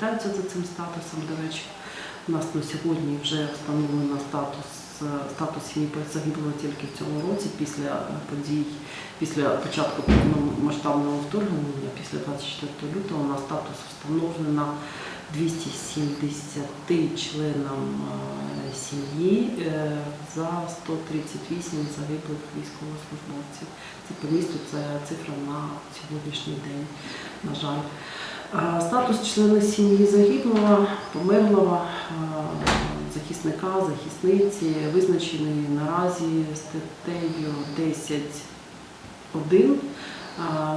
звертаються за цим статусом. До речі, у нас на сьогодні вже встановлено статус статус сім'ї загиблого тільки в цьому році після е, подій, після початку повномасштабного вторгнення, після 24 лютого, у нас статус встановлено 270 членам е, сім'ї е, за 138 загиблих військовослужбовців. Це по місту це цифра на сьогоднішній день, на жаль. Статус члена сім'ї загиблого, померлого, захисника, захисниці визначений наразі статтею 10.1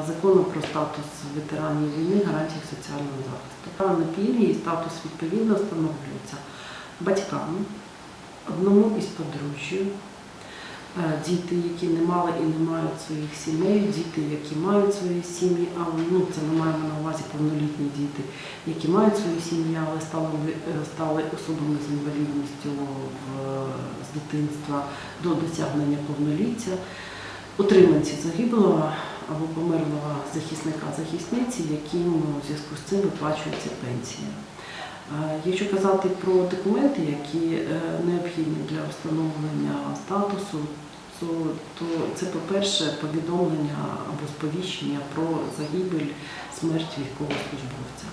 закону про статус ветеранів війни, гарантії соціального захисту. На пільги і статус відповідно встановлюється батькам, одному із подружжів, діти, які не мали і не мають своїх сімей, діти, які мають свої сім'ї, а ну це ми маємо на увазі повнолітні діти, які мають свої сім'ї, але стали, е, стали особами з інвалідністю з дитинства до досягнення повноліття, утриманці загиблого або померлого захисника захисниці, яким у зв'язку з цим виплачується пенсія. Якщо казати про документи, які е, необхідні для встановлення статусу, то, це, по-перше, повідомлення або сповіщення про загибель, смерть військовослужбовця.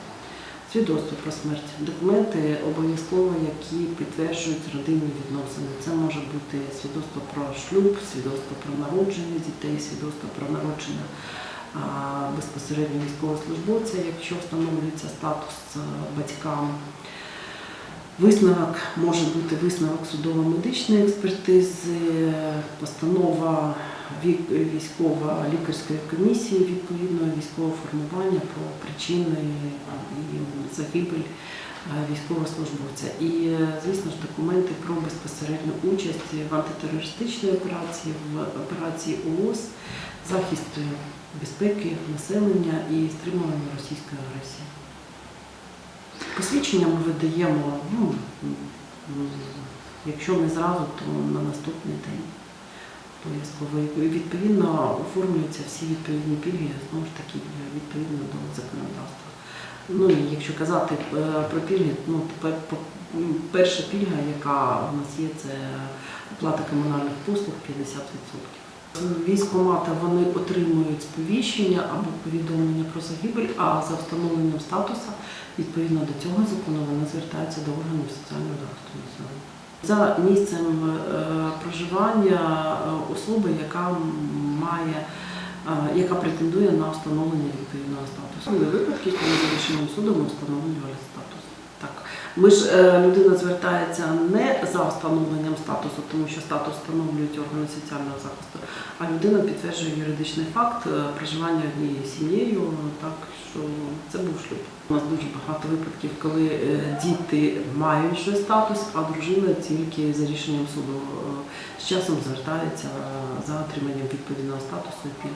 Свідоцтво про смерть, документи обов'язково, які підтверджують родинні відносини. Це може бути свідоцтво про шлюб, свідоцтво про народження дітей, свідоцтво про народження безпосередньо військовослужбовця, якщо встановлюється статус батькам. Висновок може бути висновок судово-медичної експертизи, постанова військово-лікарської комісії відповідного військового формування про причини і загибель е, військовослужбовця. І, е, звісно ж, документи про безпосередню участь в антитерористичній операції, в операції ООС, захист безпеки населення і стримування російської агресії. Посвідчення ми видаємо, ну, якщо не зразу, то на наступний день. Обов'язково. Відповідно оформлюються всі відповідні пільги, знову ж таки. Ну якщо казати е, про пільги, ну перша пільга, яка у нас є, це оплата комунальних послуг 50%. Військомати вони отримують сповіщення або повідомлення про загибель, а за встановленням статусу відповідно до цього закону вони звертаються до органів соціального захисту населення. За місцем е, проживання е, особи, яка має, яка претендує на встановлення відповідного статусу. Були випадки, коли за рішенням суду ми встановлювали статус. Так. Ми ж е, людина звертається не за встановленням статусу, тому що статус встановлюють органи соціального захисту, а людина підтверджує юридичний факт е, проживання однією сім'єю, так що. У нас дуже багато випадків, коли е, діти мають вже статус, а дружина тільки за рішенням суду е, з часом звертається за отриманням відповідного статусу і пільг.